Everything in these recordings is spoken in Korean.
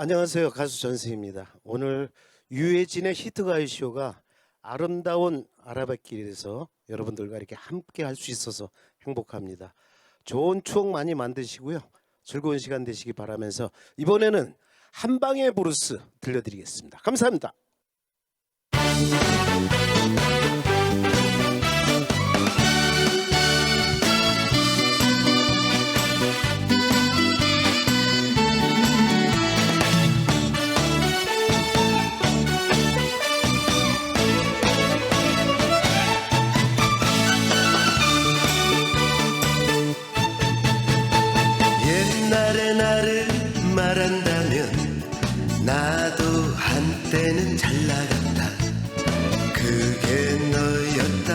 안녕하세요. 가수 전세입니다. 오늘 유해진의 히트가요쇼가 아름다운 아라뱃길에서 여러분들과 이렇게 함께 할 수 있어서 행복합니다. 좋은 추억 많이 만드시고요. 즐거운 시간 되시기 바라면서 이번에는 한방의 브루스 들려드리겠습니다. 감사합니다. 옛날의 나를 말한다면 나도 한때는 잘 나갔다. 그게 너였다.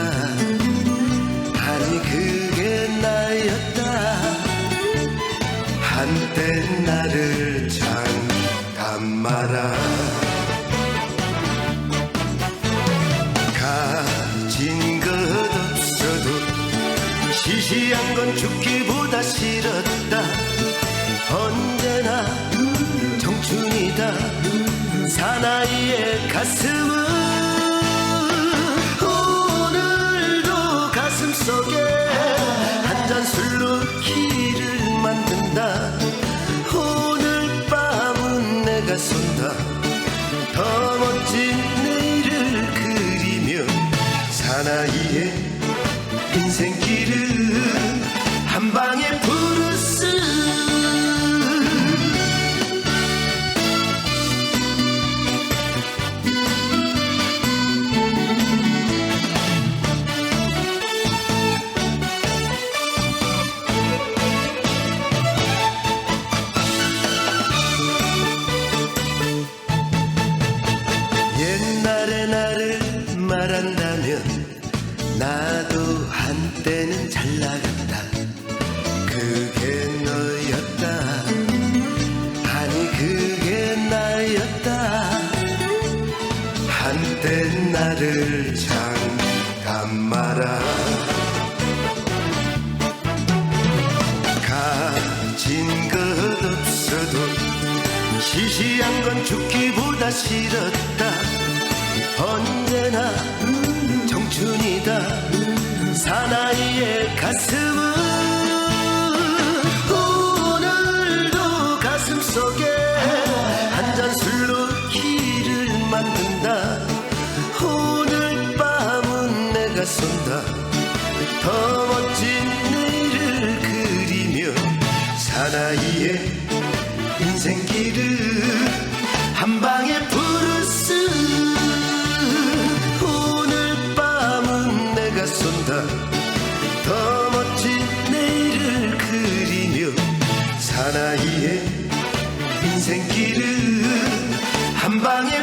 아니 그게 나였다. 한때 나를 잠깐 말아 가진 것 없어도 시시한 건 죽기보다 싫었다 언제나 청춘이다. 사나이의 가슴은 오늘도 가슴 속에 한 잔 술로 길을 만든다 나도 한때는 잘 나갔다. 그게 너였다. 아니 그게 나였다. 한때 나를 잠깐 말아. 가진 것 없어도 시시한 건 죽기보다 싫었다. 언제나 청춘이다 사나이의 가슴은 오늘도 가슴 속에 한 잔 술로 길을 만든다. 오늘 밤은 내가 쏜다. 더 멋진 내일을 그리며 사나이의 더 멋진 내일을 그리며 사나이의 인생길을 한 방에